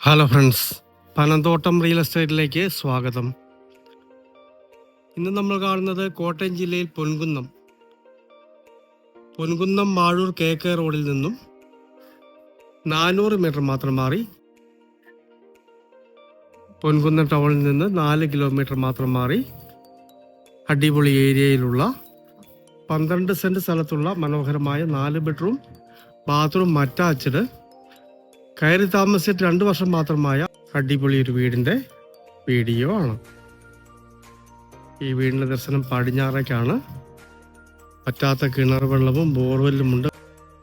Hello friends Panamthottam real എസ്റ്റേറ്റിലേക്ക് സ്വാഗതം. ഇന്ന് നമ്മൾ കാണുന്നത് കോട്ടയം ജില്ലയിൽ പൊൻകുന്നം. പൊൻകുന്നം മാഴൂർ കെ കെ റോഡിൽ നിന്നും നാനൂറ് മീറ്റർ മാത്രം മാറി പൊൻകുന്നം ടൗണിൽ നിന്ന് നാല് കിലോമീറ്റർ മാത്രം മാറി അടിപൊളി ഏരിയയിലുള്ള പന്ത്രണ്ട് സെന്റ് സ്ഥലത്തുള്ള മനോഹരമായ നാല് ബെഡ്റൂം ബാത്റൂം അറ്റാച്ച്ഡ് കയറി താമസിച്ചിട്ട് രണ്ട് വർഷം മാത്രമായ അടിപൊളി ഒരു വീടിന്റെ വീഡിയോ ആണ്. ഈ വീടിന്റെ ദർശനം പടിഞ്ഞാറേക്കാണ്. പറ്റാത്ത കിണർ വെള്ളവും ബോർവെല്ലുമുണ്ട്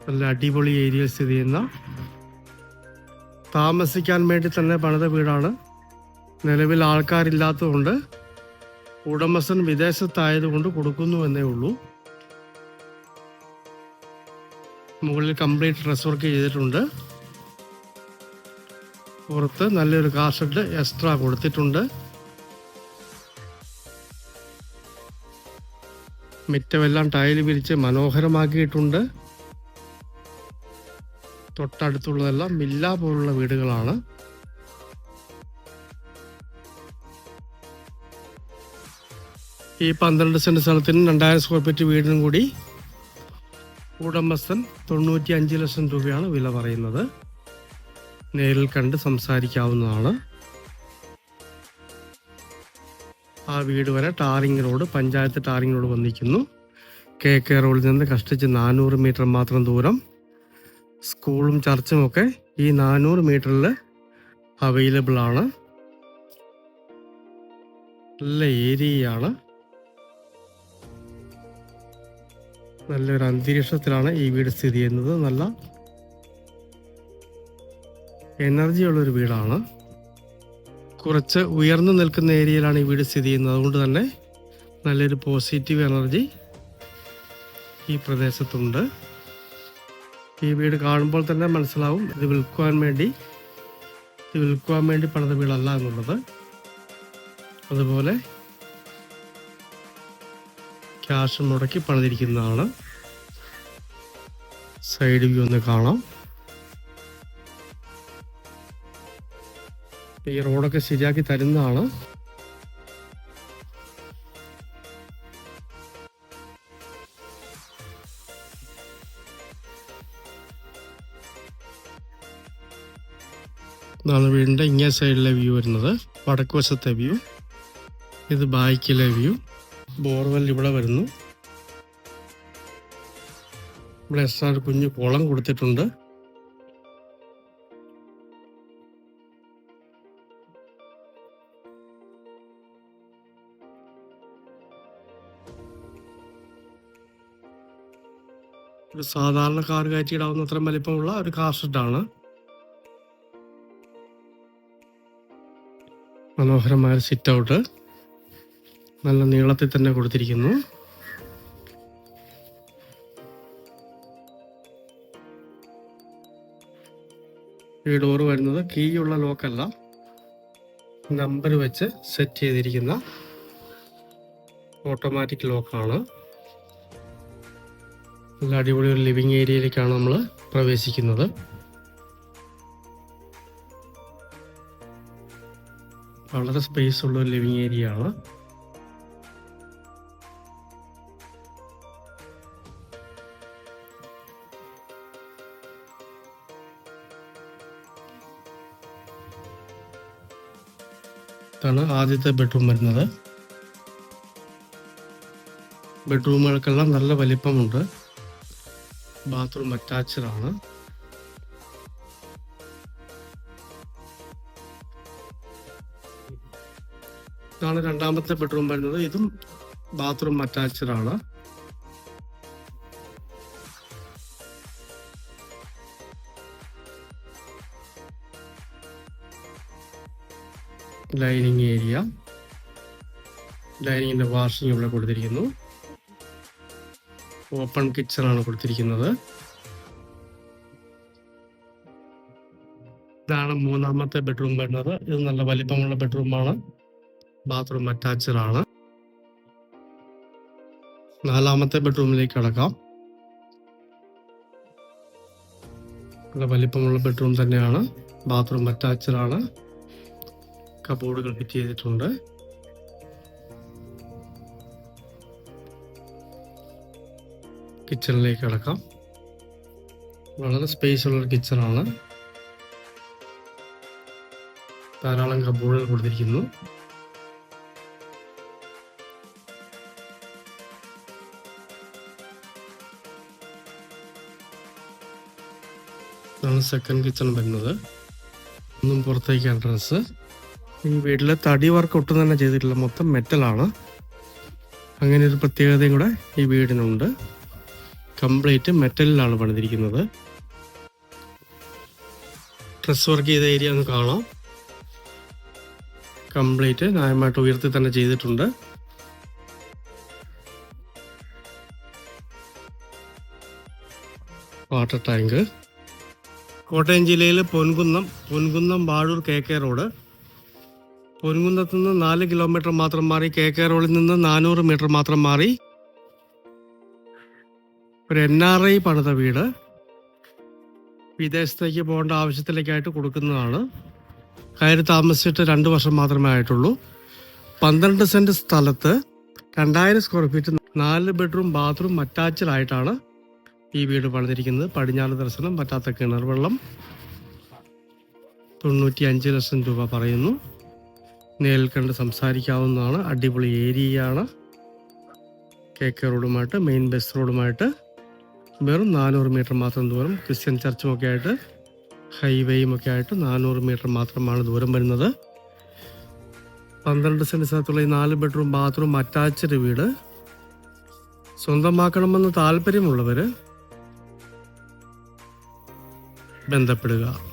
നല്ല അടിപൊളി ഏരിയയിൽ സ്ഥിതി ചെയ്യുന്ന താമസിക്കാൻ വേണ്ടി തന്നെ പണിത വീടാണ്. നിലവിൽ ആൾക്കാരില്ലാത്തതുകൊണ്ട് ഉടമസ്ഥൻ വിദേശത്തായതുകൊണ്ട് കൊടുക്കുന്നു എന്നേ ഉള്ളൂ. മുകളിൽ കംപ്ലീറ്റ് ഡ്രസ് വർക്ക് ചെയ്തിട്ടുണ്ട്. പുറത്ത് നല്ലൊരു കാസറ്റ് എക്സ്ട്രാ കൊടുത്തിട്ടുണ്ട്. മിറ്റമെല്ലാം ടൈൽ വിരിച്ച് മനോഹരമാക്കിയിട്ടുണ്ട്. തൊട്ടടുത്തുള്ളതെല്ലാം മില്ല പോലുള്ള വീടുകളാണ്. ഈ പന്ത്രണ്ട് സെന്റ് സ്ഥലത്തിനും രണ്ടായിരം സ്ക്വയർ ഫീറ്റ് വീടിനും കൂടി ഉടമസ്ഥൻ തൊണ്ണൂറ്റി അഞ്ച് ലക്ഷം രൂപയാണ് വില പറയുന്നത്. നേരിൽ കണ്ട് സംസാരിക്കാവുന്നതാണ്. ആ വീട് വരെ tarring road panchayat tarring road വന്നിരിക്കുന്നു. കെ കെ റോഡിൽ നിന്ന് കഷ്ടിച്ച് നാനൂറ് മീറ്റർ മാത്രം ദൂരം. സ്കൂളും ചർച്ചും ഒക്കെ ഈ നാനൂറ് മീറ്ററിൽ അവൈലബിൾ ആണ് നല്ല ഏരിയയാണ്. നല്ലൊരു അന്തരീക്ഷത്തിലാണ് ഈ വീട് സ്ഥിതി ചെയ്യുന്നത്. നല്ല എനർജി ഉള്ള ഒരു വീടാണ്. കുറച്ച് ഉയർന്നു നിൽക്കുന്ന ഏരിയയിലാണ് ഈ വീട് സ്ഥിതി ചെയ്യുന്നത്. അതുകൊണ്ട് തന്നെ നല്ലൊരു പോസിറ്റീവ് എനർജി ഈ പ്രദേശത്തുണ്ട്. ഈ വീട് കാണുമ്പോൾ തന്നെ മനസ്സിലാവും ഇത് വിൽക്കുവാൻ വേണ്ടി ഇത് വിൽക്കുവാൻ വേണ്ടി പണിത വീടല്ല എന്നുള്ളത്. അതുപോലെ ക്യാഷ് മുടക്കി പണിതിരിക്കുന്നതാണ്. സൈഡ് വ്യൂ ഒന്ന് കാണാം. ഈ റോഡൊക്കെ ശരിയാക്കി തരുന്നതാണ്. ഇതാണ് വീടിന്റെ ഇങ്ങേ സൈഡിലെ വ്യൂ വരുന്നത്. വടക്ക് വശത്തെ വ്യൂ. ഇത് ബാക്കിലെ വ്യൂ. ബോർവെൽ ഇവിടെ വരുന്നു. ഇവിടെ എക്സ്ട്രാ കുഞ്ഞു കുളം കൊടുത്തിട്ടുണ്ട്. ഒരു സാധാരണ കാർ കയറ്റിയിടാവുന്ന അത്രയും വലിപ്പമുള്ള ഒരു കാർ ഷെഡാണ്. മനോഹരമായ സിറ്റ് ഔട്ട് നല്ല നീളത്തിൽ തന്നെ കൊടുത്തിരിക്കുന്നു. ഈ ഡോറ് വരുന്നത് കീ ഉള്ള ലോക്കല്ല നമ്പർ വെച്ച് സെറ്റ് ചെയ്തിരിക്കുന്ന ഓട്ടോമാറ്റിക് ലോക്കാണ് നല്ല അടിപൊളി ഒരു ലിവിങ് ഏരിയയിലേക്കാണ് നമ്മൾ പ്രവേശിക്കുന്നത്. വളരെ സ്പേസ് ഉള്ള ഒരു ലിവിങ് ഏരിയ ആണ്. ഇതാണ് ആദ്യത്തെ ബെഡ്റൂം വരുന്നത്. ബെഡ്റൂമുകൾക്കെല്ലാം നല്ല വലിപ്പമുണ്ട്. ബാത്റൂം ആണ്. ഇതാണ് രണ്ടാമത്തെ ബെഡ്റൂം വരുന്നത്. ഇതും ബാത്റൂം ആണ്. Dining area. ഡൈനിങ്ങിന്റെ വാഷിംഗ് ഇവിടെ കൊടുത്തിരിക്കുന്നു. ഓപ്പൺ കിച്ചൺ ആണ് കൊടുത്തിരിക്കുന്നത്. ഇതാണ് മൂന്നാമത്തെ ബെഡ്റൂം വരുന്നത് ഇത് നല്ല വലിപ്പമുള്ള ബെഡ്റൂമാണ്. ബാത്റൂം അറ്റാച്ച്ഡ് ആണ് നാലാമത്തെ ബെഡ്റൂമിലേക്ക് കടക്കാം. നല്ല വലിപ്പമുള്ള ബെഡ്റൂം തന്നെയാണ്. ബാത്റൂം അറ്റാച്ച്ഡ് ആണ് കബോർഡുകൾ ഫിറ്റ് ചെയ്തിട്ടുണ്ട്. കിച്ചണിലേക്ക് കിടക്കാം. വളരെ സ്പേസ് ഉള്ളൊരു കിച്ചണാണ് ധാരാളം കബോർഡുകൾ കൊടുത്തിരിക്കുന്നു. ഇതാണ് സെക്കൻഡ് കിച്ചൺ വരുന്നത്. ഒന്നും പുറത്തേക്ക് എൻട്രൻസ് ഈ വീട്ടിലെ തടി വർക്ക് ഒട്ടും തന്നെ ചെയ്തിട്ടില്ല. മൊത്തം മെറ്റലാണ് അങ്ങനെ ഒരു പ്രത്യേകതയും കൂടെ ഈ വീടിനുണ്ട്. കംപ്ലീറ്റ് മെറ്റലിലാണ് പണിതിരിക്കുന്നത്. ഡ്രസ് വർക്ക് ചെയ്ത ഏരിയ ഒന്ന് കാണാം. കംപ്ലീറ്റ് ന്യായമായിട്ട് ഉയർത്തി തന്നെ ചെയ്തിട്ടുണ്ട്. വാട്ടർ ടാങ്ക് കോട്ടയം ജില്ലയിൽ Ponkunnam Ponkunnam Vazhoor K K road. പൊൻകുന്നത്ത് നിന്ന് നാല് കിലോമീറ്റർ മാത്രം മാറി കെ കെ റോഡിൽ നിന്ന് നാനൂറ് മീറ്റർ മാത്രം മാറി. ഒരു എൻ ആർ ഐ പണിത വീട്. വിദേശത്തേക്ക് പോകേണ്ട ആവശ്യത്തിലേക്കായിട്ട് കൊടുക്കുന്നതാണ്. കയറി താമസിച്ചിട്ട് രണ്ട് വർഷം മാത്രമേ ആയിട്ടുള്ളൂ. പന്ത്രണ്ട് സെന്റ് സ്ഥലത്ത് രണ്ടായിരം സ്ക്വയർ ഫീറ്റ് നാല് ബെഡ്റൂം ബാത്റൂം അറ്റാച്ച്ഡ് ആയിട്ടാണ് ഈ വീട് പണിതിരിക്കുന്നത്. പടിഞ്ഞാറ് ദർശനം പറ്റാത്ത കിണർ വെള്ളം. തൊണ്ണൂറ്റി അഞ്ച് ലക്ഷം രൂപ പറയുന്നു. നേരിൽ കണ്ട് സംസാരിക്കാവുന്നതാണ്. അടിപൊളി ഏരിയയാണ്. കെ കെ റോഡുമായിട്ട് മെയിൻ ബസ് റോഡുമായിട്ട്. വെറും നാനൂറ് മീറ്റർ മാത്രം ദൂരം ക്രിസ്ത്യൻ ചർച്ചും ഒക്കെ ആയിട്ട് ഹൈവേയും ഒക്കെ ആയിട്ട് നാനൂറ് മീറ്റർ മാത്രമാണ് ദൂരം വരുന്നത്. പന്ത്രണ്ട് സ്ഥലത്തുള്ള ഈ നാല് ബെഡ്റൂം ബാത്റൂം അറ്റാച്ച്ഡ് വീട്. സ്വന്തമാക്കണമെന്ന് താല്പര്യമുള്ളവർ ബന്ധപ്പെടുക.